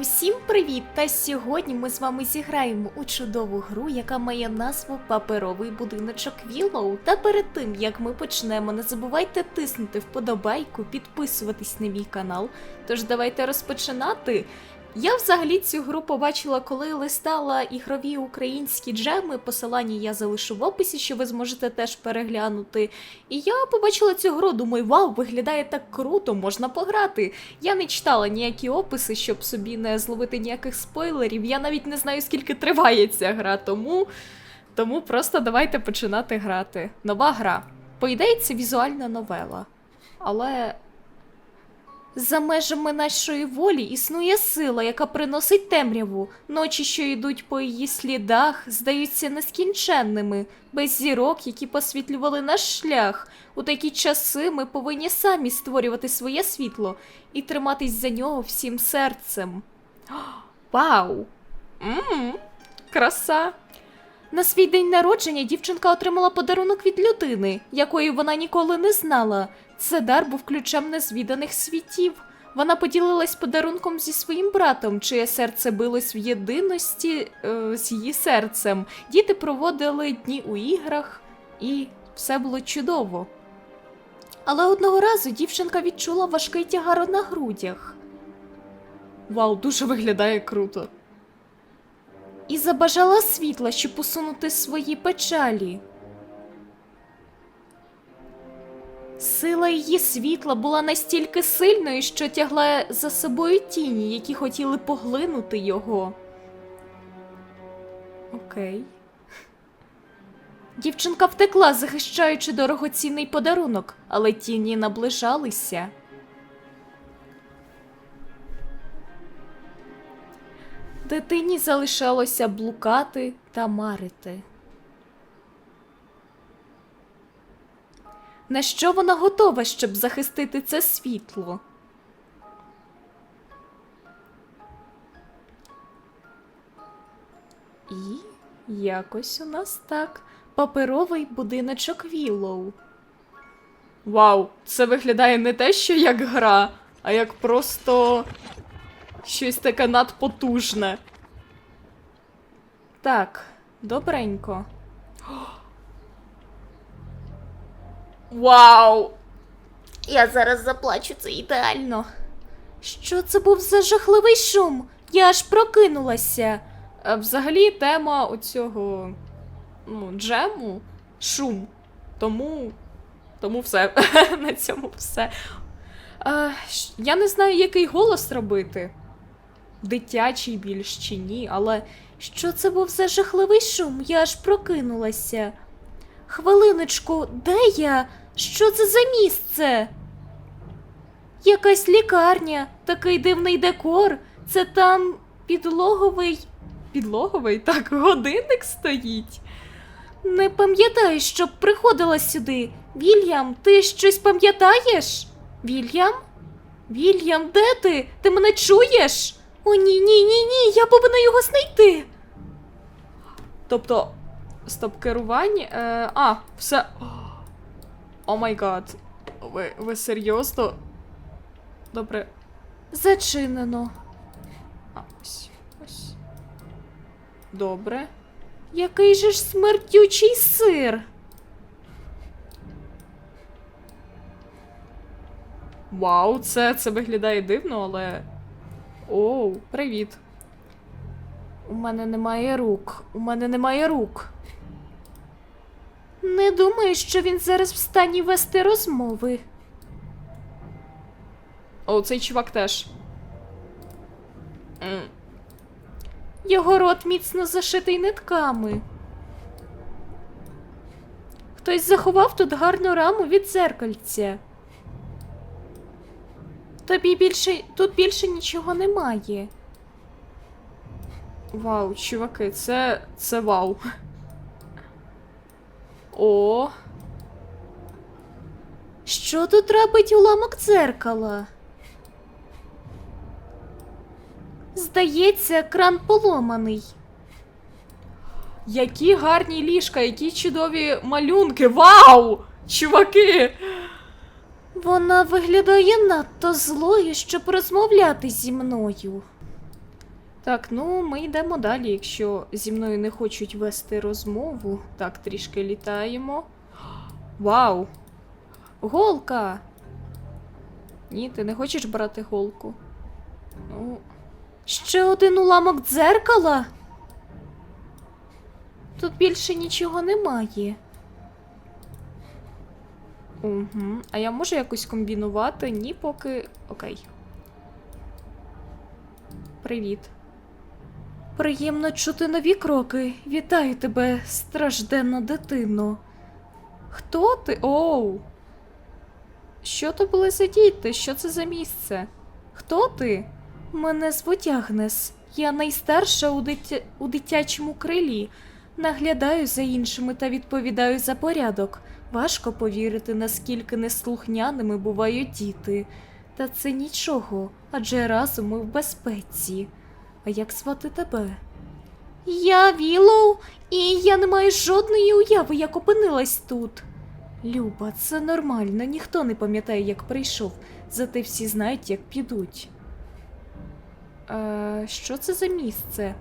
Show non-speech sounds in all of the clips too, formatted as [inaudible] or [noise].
Усім привіт! Та сьогодні ми з вами зіграємо у чудову гру, яка має назву Паперовий будиночок Віллоу. Та перед тим як ми почнемо, не забувайте тиснути вподобайку, підписуватись на мій канал. Тож давайте розпочинати. Я взагалі цю гру побачила, коли листала ігрові українські джеми. Посилання я залишу в описі, що ви зможете теж переглянути. І я побачила цю гру, думаю, вау, виглядає так круто, можна пограти. Я не читала ніякі описи, щоб собі не зловити ніяких спойлерів. Я навіть не знаю, скільки триває ця гра, тому, тому просто давайте починати грати. Нова гра. По ідеї, це візуальна новела. Але за межами нашої волі існує сила, яка приносить темряву. Ночі, що йдуть по її слідах, здаються нескінченними, без зірок, які посвітлювали наш шлях. У такі часи ми повинні самі створювати своє світло і триматись за нього всім серцем. Вау! Мм, краса! На свій день народження дівчинка отримала подарунок від людини, якої вона ніколи не знала. Це дар був ключем незвіданих світів. Вона поділилась подарунком зі своїм братом, чиє серце билось в єдиності е, з її серцем. Діти проводили дні у іграх, і все було чудово. Але одного разу дівчинка відчула важкий тягар на грудях. Вау, дуже виглядає круто. І забажала світла, щоб усунути свої печалі. Сила її світла була настільки сильною, що тягла за собою тіні, які хотіли поглинути його. Окей. Дівчинка втекла, захищаючи дорогоцінний подарунок, але тіні наближалися. Дитині залишалося блукати та марити. На що вона готова, щоб захистити це світло? І якось у нас так паперовий будиночок Віллоу. Вау, це виглядає не те, що як гра, а як просто щось таке надпотужне. Так, добренько. Вау! Я зараз заплачу це ідеально. Що це був за жахливий шум? Я аж прокинулася. Взагалі, тема оцього ну, джему шум. Тому. Тому все. [laughs] На цьому все. А, я не знаю, який голос робити. Дитячий більш чи ні, але що це був за жахливий шум? Я аж прокинулася. Хвилиночку, де я? Що це за місце? Якась лікарня, такий дивний декор. Це там підлоговий. Підлоговий? Так, годинник стоїть. Не пам'ятаю, щоб приходила сюди. Вільям, ти щось пам'ятаєш? Вільям? Вільям, де ти? Ти мене чуєш? О, ні, ні, ні, ні, я повинна його знайти. Тобто, стоп керування. Е, а, все. О май гад. Ви, ви серйозно? Добре. Зачинено. А, ось, ось. Добре. Який же ж смердючий сир. Вау, це, це виглядає дивно, але. Оу, привіт. У мене немає рук. У мене немає рук. Не думаю, що він зараз в стані вести розмови. О, цей чувак теж. М. Його рот міцно зашитий нитками. Хтось заховав тут гарну раму від дзеркальця. Тобі більше тут більше нічого немає. Вау, чуваки, це. це вау. О. Що тут робить уламок дзеркала? Здається, кран поломаний. Які гарні ліжка, які чудові малюнки. Вау! Чуваки! Вона виглядає надто злою, щоб розмовляти зі мною. Так, ну ми йдемо далі, якщо зі мною не хочуть вести розмову. Так, трішки літаємо. Вау! Голка! Ні, ти не хочеш брати голку? Ну. Ще один уламок дзеркала? Тут більше нічого немає. Угу. А я можу якось комбінувати? Ні, поки. Окей. Привіт. Приємно чути нові кроки. Вітаю тебе, стражденна дитино. Хто ти? Оу. Що то були за діти? Що це за місце? Хто ти? Мене звуть Агнес. Я найстарша у, дитя... у дитячому крилі. Наглядаю за іншими та відповідаю за порядок. Важко повірити, наскільки неслухняними бувають діти. Та це нічого, адже разом ми в безпеці. А як звати тебе? Я Вілоу, і я не маю жодної уяви, як опинилась тут. Люба, це нормально, ніхто не пам'ятає, як прийшов, зате всі знають, як підуть. Е, що це за місце?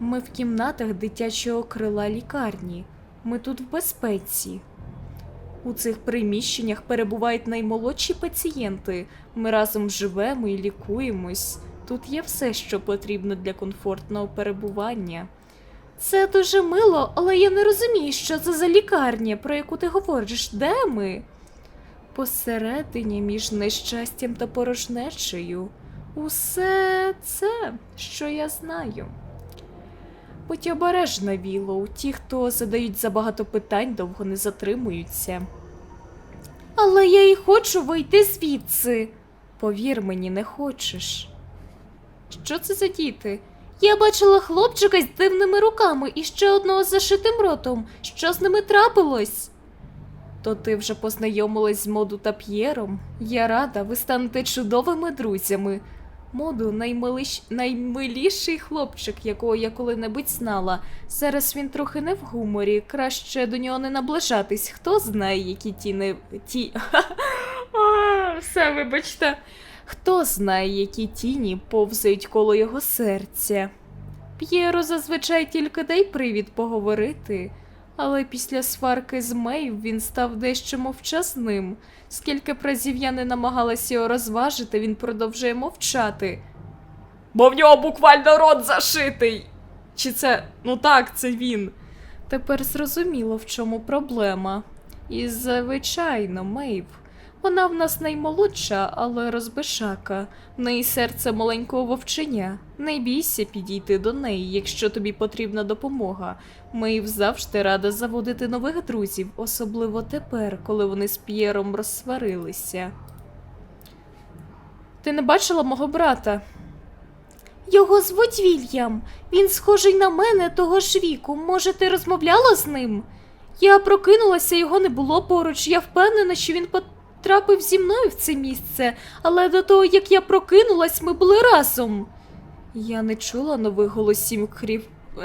Ми в кімнатах дитячого крила лікарні. Ми тут в безпеці. У цих приміщеннях перебувають наймолодші пацієнти. Ми разом живемо і лікуємось. Тут є все, що потрібно для комфортного перебування. Це дуже мило, але я не розумію, що це за лікарня, про яку ти говориш. Де ми? Посередині між нещастям та порожнечею. Усе це, що я знаю. Будь обережна, Вілоу. Ті, хто задають забагато питань, довго не затримуються. Але я й хочу вийти звідси. Повір мені, не хочеш. Що це за діти? Я бачила хлопчика з дивними руками і ще одного з зашитим ротом. Що з ними трапилось? То ти вже познайомилась з Моду та П'єром? Я рада, ви станете чудовими друзями. Моду наймилиш... наймиліший хлопчик, якого я коли-небудь знала. Зараз він трохи не в гуморі, краще до нього не наближатись. Хто знає, які ті [laughs] не ті. Все, вибачте. Хто знає, які тіні повзають коло його серця. П'єро зазвичай тільки дай привід поговорити, але після сварки з Мейв він став дещо мовчазним. Скільки б разів я не намагалася його розважити, він продовжує мовчати. Бо в нього буквально рот зашитий. Чи це. Ну так, це він. Тепер зрозуміло, в чому проблема. І, звичайно, Мейв. Вона в нас наймолодша, але розбишака. В неї серце маленького вовченя. Не бійся підійти до неї, якщо тобі потрібна допомога. Мейв завжди рада заводити нових друзів, особливо тепер, коли вони з П'єром розсварилися. Ти не бачила мого брата? Його звуть Вільям. Він схожий на мене того ж віку. Може, ти розмовляла з ним? Я прокинулася, його не було поруч. Я впевнена, що він потрапив зі мною в це місце, але до того, як я прокинулась, ми були разом. Я не чула нових голосів крів. [laughs]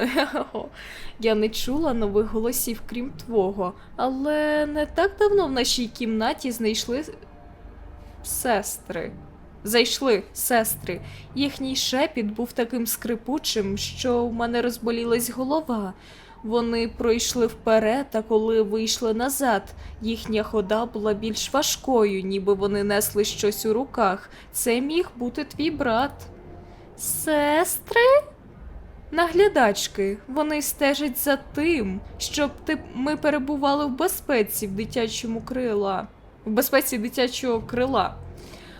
Я не чула нових голосів, крім твого, але не так давно в нашій кімнаті знайшли сестри. Зайшли сестри. Їхній шепіт був таким скрипучим, що в мене розболілась голова. Вони пройшли вперед, а коли вийшли назад, їхня хода була більш важкою, ніби вони несли щось у руках. Це міг бути твій брат. Сестри? Наглядачки, вони стежать за тим, щоб ти, ми перебували в безпеці в дитячому крила. В безпеці дитячого крила.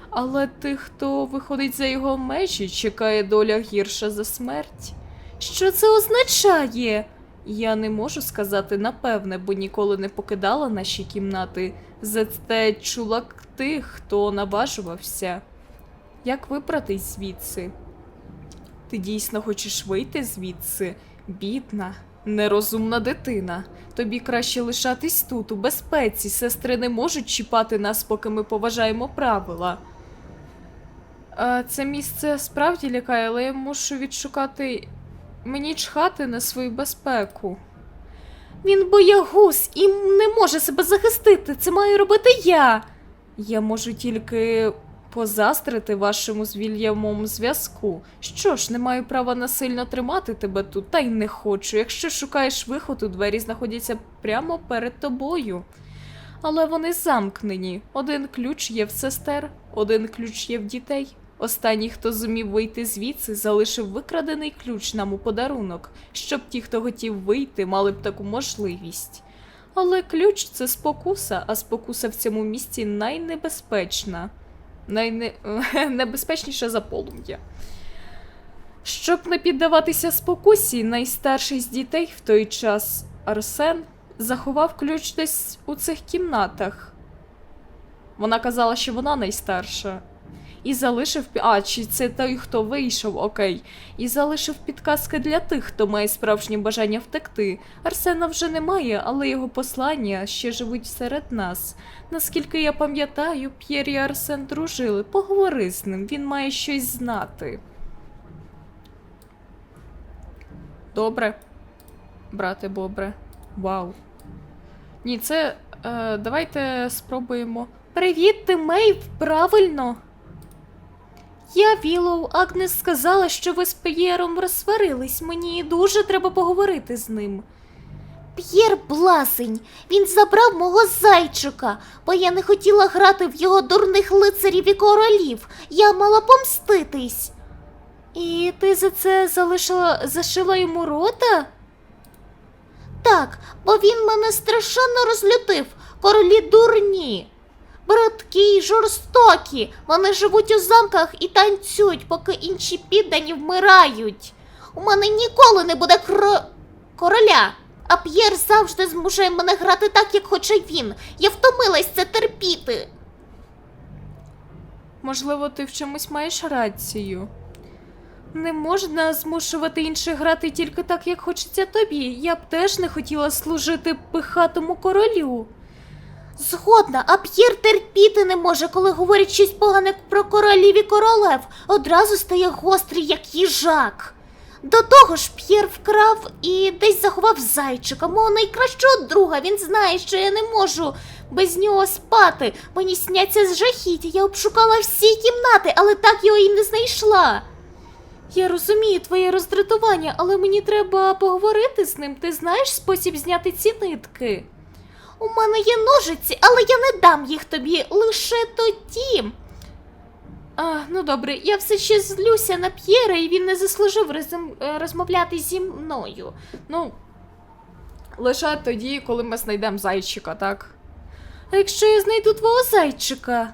Але тих, хто виходить за його межі, чекає доля гірша за смерть. Що це означає? Я не можу сказати напевне, бо ніколи не покидала наші кімнати. Зате чула к тих, хто наважувався. Як вибратись звідси? Ти дійсно хочеш вийти звідси? Бідна, нерозумна дитина. Тобі краще лишатись тут, у безпеці. Сестри не можуть чіпати нас, поки ми поважаємо правила. Це місце справді лякає, але я мушу відшукати. Мені чхати на свою безпеку. Він боягуз і не може себе захистити. Це маю робити я. Я можу тільки позастрити вашому з Вільямом зв'язку. Що ж, не маю права насильно тримати тебе тут, та й не хочу. Якщо шукаєш виходу, двері знаходяться прямо перед тобою. Але вони замкнені. Один ключ є в сестер, один ключ є в дітей. Останній, хто зумів вийти звідси, залишив викрадений ключ нам у подарунок, щоб ті, хто хотів вийти, мали б таку можливість. Але ключ це спокуса, а спокуса в цьому місці найнебезпечна. Найне... [laughs] небезпечніша за полум'я. Щоб не піддаватися спокусі, найстарший з дітей в той час Арсен заховав ключ десь у цих кімнатах. Вона казала, що вона найстарша. І залишив. А, чи це той, хто вийшов, окей. І залишив підказки для тих, хто має справжнє бажання втекти. Арсена вже немає, але його послання ще живуть серед нас. Наскільки я пам'ятаю, П'єр і Арсен дружили. Поговори з ним, він має щось знати. Добре, брате Бобре. Вау. Ні, це. Е, давайте спробуємо. Привіт, ти Мейв, правильно. Я Вілоу, Агнес сказала, що ви з П'єром розсварились. Мені дуже треба поговорити з ним. П'єр блазень. Він забрав мого зайчика, бо я не хотіла грати в його дурних лицарів і королів. Я мала помститись. І ти за це залишила зашила йому рота? Так, бо він мене страшенно розлютив. Королі дурні. Бридкі й жорстокі. Вони живуть у замках і танцюють, поки інші піддані вмирають. У мене ніколи не буде кро... короля. А П'єр завжди змушує мене грати так, як хоче він. Я втомилась це терпіти. Можливо, ти в чомусь маєш рацію. Не можна змушувати інших грати тільки так, як хочеться тобі. Я б теж не хотіла служити пихатому королю. Згодна, а П'єр терпіти не може, коли говорять щось погане про королів і королев. Одразу стає гострий, як їжак. До того ж, П'єр вкрав і десь заховав зайчика, мого найкращого друга. Він знає, що я не можу без нього спати. Мені сняться з жахіття. Я обшукала всі кімнати, але так його і не знайшла. Я розумію твоє роздратування, але мені треба поговорити з ним. Ти знаєш спосіб зняти ці нитки? У мене є ножиці, але я не дам їх тобі лише тоді. А, ну добре, я все ще злюся на П'єра, і він не заслужив розм... е, розмовляти зі мною. Ну, лише тоді, коли ми знайдемо зайчика, так? А якщо я знайду твого зайчика?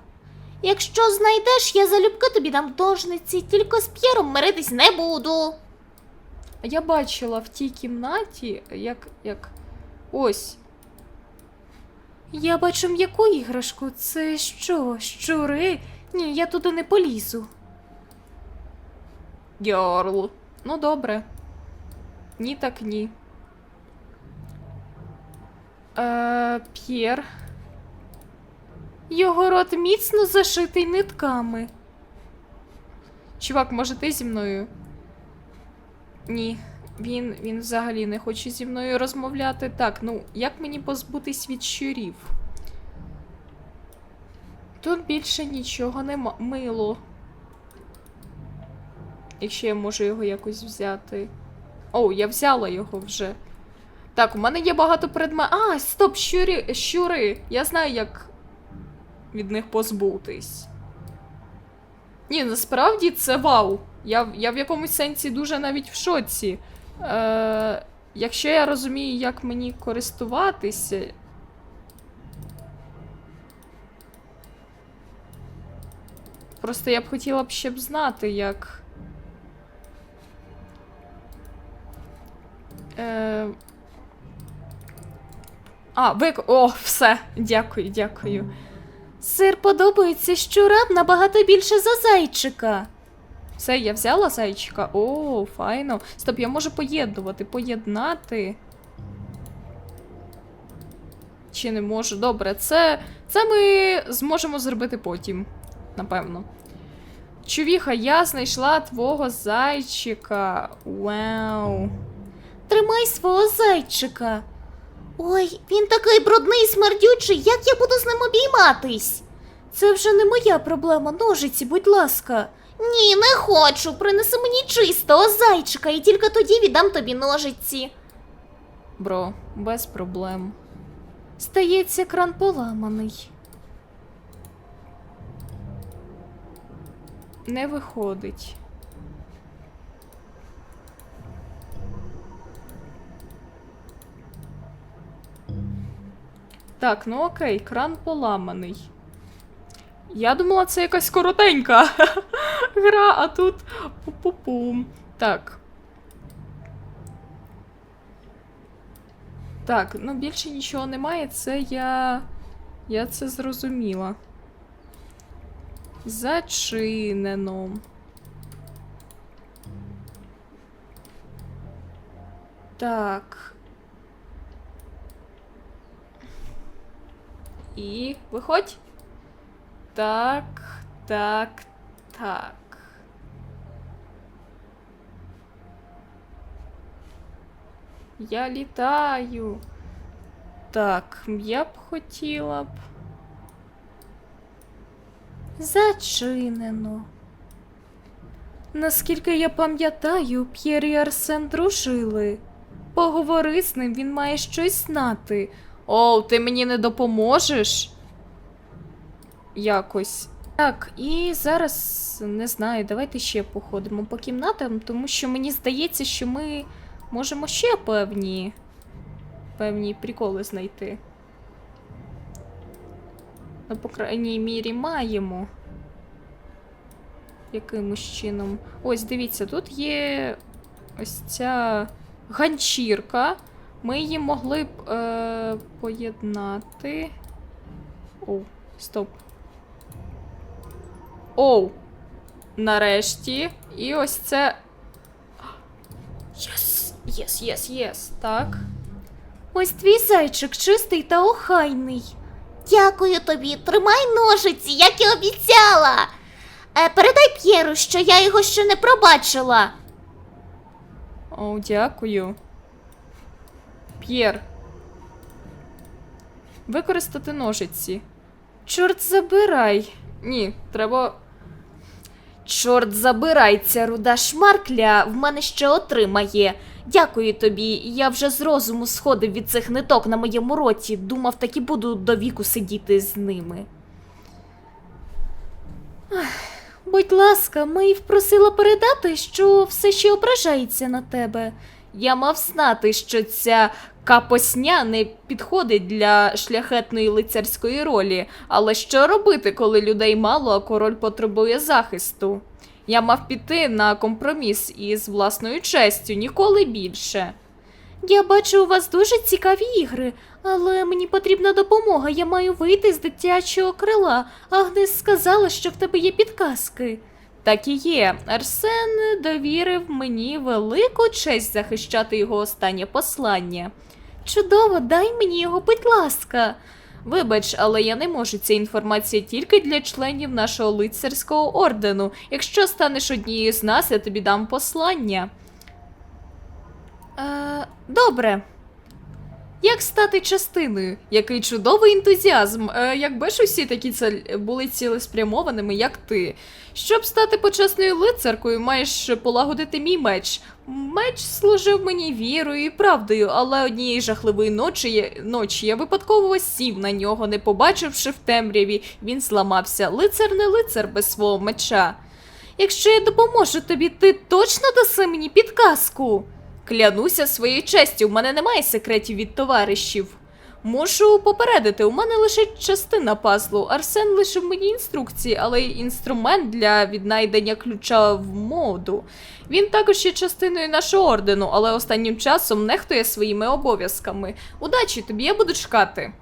Якщо знайдеш, я залюбки тобі дам ножниці, тільки з П'єром миритись не буду. Я бачила в тій кімнаті, як. як. Ось. Я бачу м'яку іграшку. Це що? Щури? Ні, я туди не полізу. Гьорл. Ну, добре. Ні, так ні. Е, П'єр. Його рот міцно зашитий нитками. Чувак, може ти зі мною? Ні, він, він взагалі не хоче зі мною розмовляти. Так, ну як мені позбутись від щурів? Тут більше нічого нема. Мило. Якщо я можу його якось взяти. О, я взяла його вже. Так, у мене є багато предметів. А, стоп, щурі, щури. Я знаю, як від них позбутись. Ні, насправді це вау. Я, я в якомусь сенсі дуже навіть в шоці. Е, якщо я розумію, як мені користуватися. Просто я б хотіла б ще б знати, як. Е... А, вик... О, все. Дякую, дякую. Сир подобається щурам набагато більше за зайчика. Все, я взяла зайчика. О, файно. Стоп, я можу поєднувати, поєднати. Чи не можу? Добре, це, це ми зможемо зробити потім, напевно. Чувіха, я знайшла твого зайчика. Вау. Тримай свого зайчика. Ой, він такий брудний і смердючий, як я буду з ним обійматись? Це вже не моя проблема, ножиці, будь ласка. Ні, не хочу. Принеси мені чистого зайчика, і тільки тоді віддам тобі ножиці. Бро, без проблем. Стається, кран поламаний. Не виходить. Так, ну окей, кран поламаний. Я думала, це якась коротенька [laughs] гра, а тут пу-пу-пум. Так. Так, ну більше нічого немає, це я. Я це зрозуміла. Зачинено. Так. І виходь. Так, так, так. Я літаю. Так, я б хотіла б. Зачинено. Наскільки я пам'ятаю, П'єр і Арсен дружили. Поговори з ним, він має щось знати. Оу, ти мені не допоможеш? Якось. Так, і зараз не знаю, давайте ще походимо по кімнатам, тому що мені здається, що ми можемо ще певні певні приколи знайти. Ну, по крайній мірі, маємо. Якимось чином. Ось, дивіться, тут є ось ця ганчірка. Ми її могли б е- поєднати. Оу, стоп. Оу. Нарешті. І ось це. Єс, єс, єс, єс. Так. Ось твій зайчик чистий та охайний. Дякую тобі, тримай ножиці, як і обіцяла. Е, передай П'єру, що я його ще не пробачила. О, дякую. П'єр. Використати ножиці. Чорт забирай. Ні, треба. Чорт забирай, ця руда шмаркля в мене ще отримає. Дякую тобі. Я вже з розуму сходив від цих ниток на моєму роті. Думав, так і буду до віку сидіти з ними. Ах, Будь ласка, Мейв просила передати, що все ще ображається на тебе. Я мав знати, що ця капосня не підходить для шляхетної лицарської ролі, але що робити, коли людей мало, а король потребує захисту? Я мав піти на компроміс із власною честю, ніколи більше. Я бачу у вас дуже цікаві ігри, але мені потрібна допомога. Я маю вийти з дитячого крила. Агнес сказала, що в тебе є підказки. Так і є. Арсен довірив мені велику честь захищати його останнє послання. Чудово, дай мені його, будь ласка. Вибач, але я не можу. Ця інформація тільки для членів нашого лицарського ордену. Якщо станеш однією з нас, я тобі дам послання. Е, добре. Як стати частиною? Який чудовий ентузіазм. Е, якби ж усі такі цель були цілеспрямованими, як ти. Щоб стати почесною лицаркою, маєш полагодити мій меч. Меч служив мені вірою і правдою, але однієї жахливої ночі, ночі я випадково сів на нього, не побачивши в темряві, він зламався. Лицар не лицар без свого меча. Якщо я допоможу тобі, ти точно даси мені підказку? Клянуся своєю честю, в мене немає секретів від товаришів. Мушу попередити, у мене лише частина пазлу. Арсен лишив мені інструкції, але й інструмент для віднайдення ключа в моду. Він також є частиною нашого ордену, але останнім часом нехтує своїми обов'язками. Удачі тобі, я буду чекати.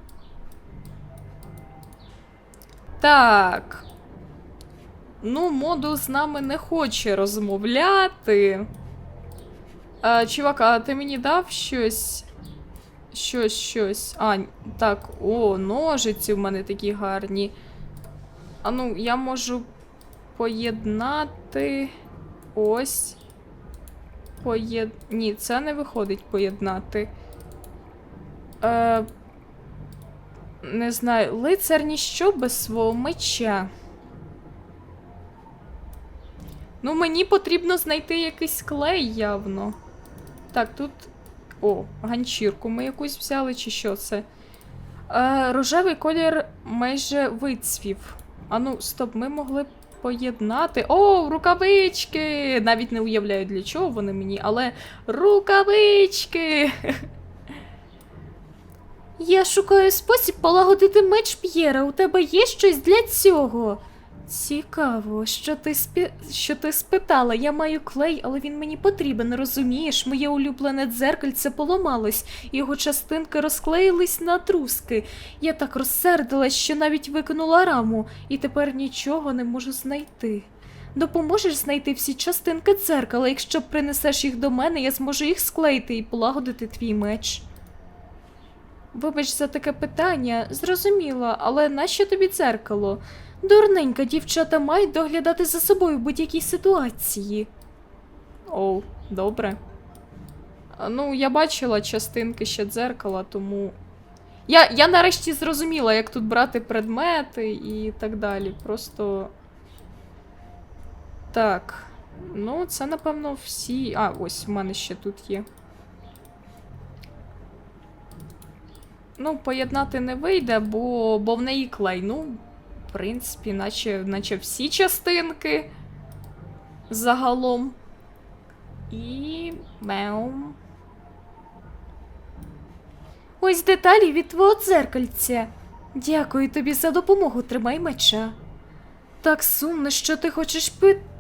Так. Ну, моду з нами не хоче розмовляти. А, чувак, а ти мені дав щось? Щось, щось. А, так, о, ножиці в мене такі гарні. А ну, я можу поєднати. Ось. Поєд... Ні, це не виходить поєднати. Е... Не знаю, лицар ніщо без свого меча. Ну, мені потрібно знайти якийсь клей явно. Так, тут. О, ганчірку ми якусь взяли, чи що це? Е, рожевий колір майже вицвів. А ну, стоп, ми могли поєднати. О, рукавички! Навіть не уявляю, для чого вони мені, але рукавички! [laughs] Я шукаю спосіб полагодити меч П'єра. У тебе є щось для цього? Цікаво, що ти спі... що ти спитала. Я маю клей, але він мені потрібен, розумієш? Моє улюблене дзеркальце поламалось, його частинки розклеїлись на труски. Я так розсердилась, що навіть викинула раму, і тепер нічого не можу знайти. Допоможеш знайти всі частинки дзеркала, якщо принесеш їх до мене, я зможу їх склеїти і полагодити твій меч. Вибач за таке питання, зрозуміла, але нащо тобі дзеркало? Дурненька, дівчата мають доглядати за собою в будь-якій ситуації. Оу, добре. Ну, я бачила частинки ще дзеркала, тому. Я, я нарешті зрозуміла, як тут брати предмети і так далі. Просто. Так. Ну, це, напевно, всі. А, ось в мене ще тут є. Ну, поєднати не вийде, бо, бо в неї клей. Ну, в принципі, наче, наче всі частинки загалом. І. Меу. Ось деталі від твого дзеркальця. Дякую тобі за допомогу, тримай меча. Так сумно, що ти хочеш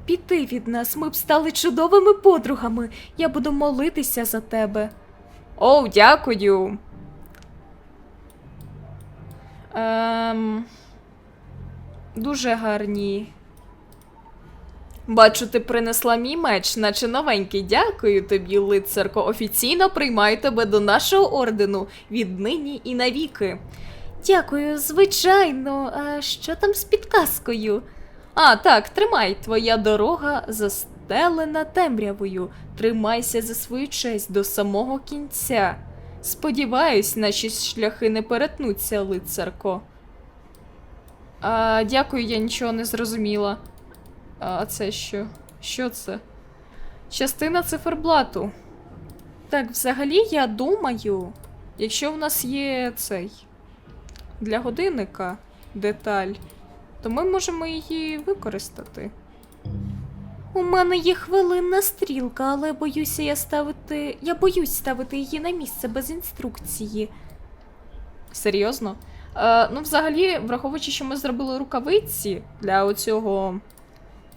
піти від нас. Ми б стали чудовими подругами. Я буду молитися за тебе. О, дякую. Ем... Дуже гарні. Бачу, ти принесла мій меч, наче новенький. Дякую тобі, лицарко. Офіційно приймаю тебе до нашого ордену віднині і навіки. Дякую, звичайно. А що там з підказкою? А, так, тримай, твоя дорога застелена темрявою. Тримайся за свою честь до самого кінця. Сподіваюсь, наші шляхи не перетнуться, лицарко. А, дякую, я нічого не зрозуміла. А це що? Що це? Частина циферблату. Так, взагалі, я думаю, якщо в нас є цей для годинника деталь, то ми можемо її використати. У мене є хвилинна стрілка, але боюся я ставити. Я боюсь ставити її на місце без інструкції. Серйозно? Е, ну, взагалі, враховуючи, що ми зробили рукавиці для оцього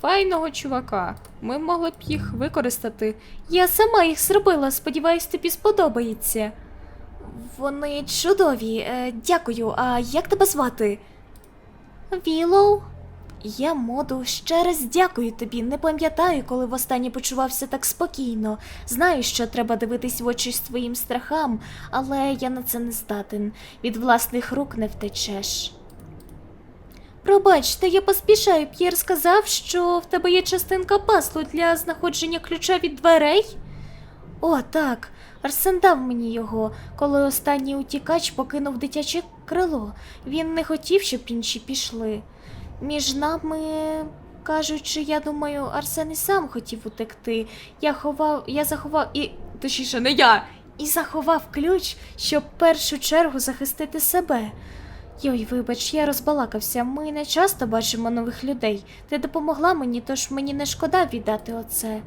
файного чувака, ми могли б їх використати. Я сама їх зробила, сподіваюсь, тобі сподобається. Вони чудові, е, дякую. А як тебе звати? Вілоу? Я моду ще раз дякую тобі. Не пам'ятаю, коли востаннє почувався так спокійно. Знаю, що треба дивитись в очі своїм страхам, але я на це не здатен. Від власних рук не втечеш. Пробачте, я поспішаю. П'єр сказав, що в тебе є частинка паслу для знаходження ключа від дверей. О, так. Арсен дав мені його, коли останній утікач покинув дитяче крило. Він не хотів, щоб інші пішли. Між нами, кажучи, я думаю, Арсен і сам хотів утекти. Я ховав, я заховав і. Точніше, не я. І заховав ключ, щоб в першу чергу захистити себе. Йой, вибач, я розбалакався. Ми не часто бачимо нових людей. Ти допомогла мені, тож мені не шкода віддати оце.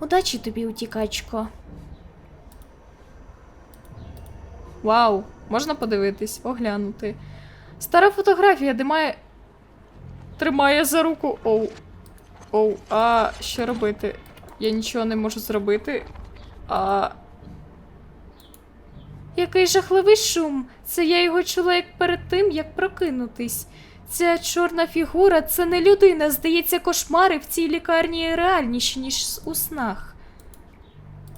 Удачі тобі, утікачко. Вау, можна подивитись, оглянути. Стара фотографія, де має. Тримає за руку. Оу. Оу, а що робити? Я нічого не можу зробити. А. Який жахливий шум. Це я його чула як перед тим, як прокинутись. Ця чорна фігура це не людина. Здається, кошмари в цій лікарні реальніші, ніж у снах.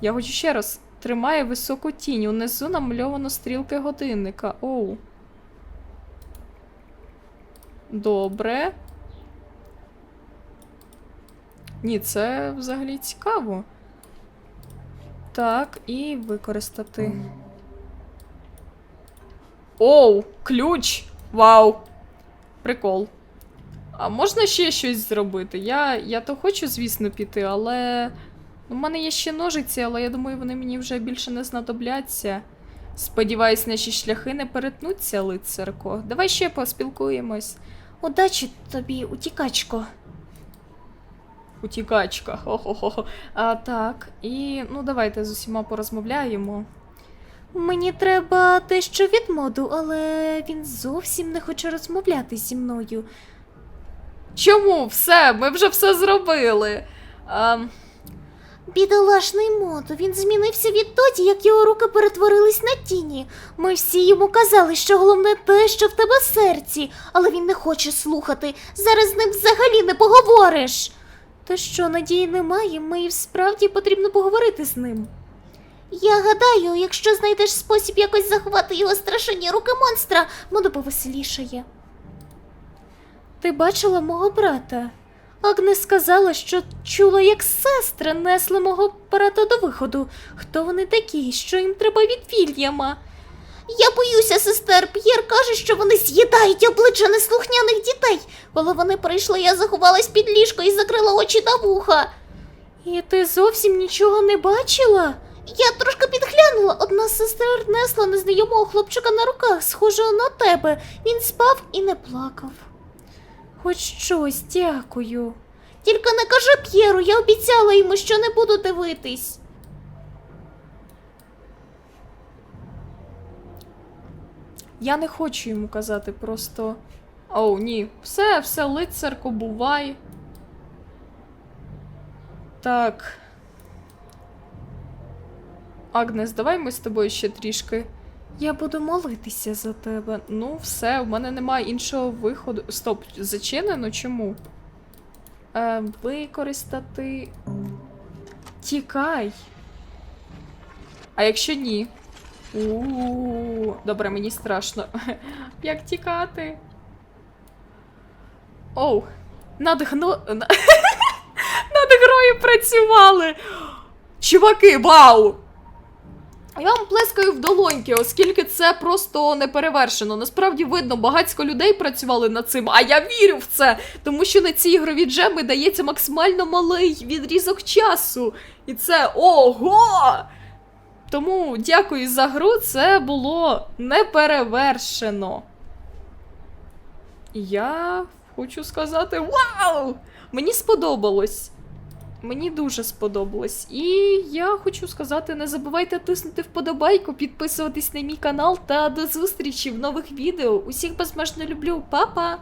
Я хочу ще раз. Тримає високу тінь. Унизу намальовано стрілки годинника. Оу. Добре. Ні, це взагалі цікаво. Так, і використати. Оу, ключ! Вау! Прикол. А можна ще щось зробити? Я, я то хочу, звісно, піти, але. У мене є ще ножиці, але я думаю, вони мені вже більше не знадобляться. Сподіваюсь, наші шляхи не перетнуться, лицарко. Давай ще поспілкуємось. Удачі тобі, утікачко. Утікачка. Хо-хо-хо. А так, і ну давайте з усіма порозмовляємо. Мені треба дещо від моду, але він зовсім не хоче розмовляти зі мною. Чому? Все, ми вже все зробили. А, Бідолашний моду, він змінився відтоді, як його руки перетворились на тіні. Ми всі йому казали, що головне те, що в тебе в серці, але він не хоче слухати. Зараз з ним взагалі не поговориш. То що, надії немає, ми і справді потрібно поговорити з ним. Я гадаю, якщо знайдеш спосіб якось заховати його страшенні руки монстра, моду повеселішає. Ти бачила мого брата? Агнес сказала, що чула, як сестри несли мого брата до виходу. Хто вони такі? Що їм треба від Вільяма? Я боюся, сестер. П'єр каже, що вони з'їдають обличчя неслухняних дітей. Коли вони прийшли, я заховалась під ліжко і закрила очі та вуха. І ти зовсім нічого не бачила? Я трошки підглянула. Одна з сестер несла незнайомого хлопчика на руках, схожого на тебе. Він спав і не плакав. Хоч щось, дякую. Тільки не кажи П'єру, я обіцяла йому, що не буду дивитись. Я не хочу йому казати, просто. Оу, ні. Все, все, лицарко, бувай. Так. Агнес, давай ми з тобою ще трішки. Я буду молитися за тебе. Ну, все, в мене немає іншого виходу. Стоп, зачинено? Чому? Е, використати. Тікай. А якщо ні? У-у-у. Добре, мені страшно. [laughs] Як тікати? Оу, над гно... [laughs] Над грою працювали! Чуваки, вау! Я вам плескаю в долоньки, оскільки це просто не перевершено. Насправді видно, багатько людей працювали над цим, а я вірю в це, тому що на ці ігрові джеми дається максимально малий відрізок часу. І це ого! Тому дякую за гру, це було неперевершено. Я хочу сказати: вау! Мені сподобалось. Мені дуже сподобалось. І я хочу сказати: не забувайте тиснути вподобайку, підписуватись на мій канал та до зустрічі в нових відео. Усіх безмежно люблю, Па-па!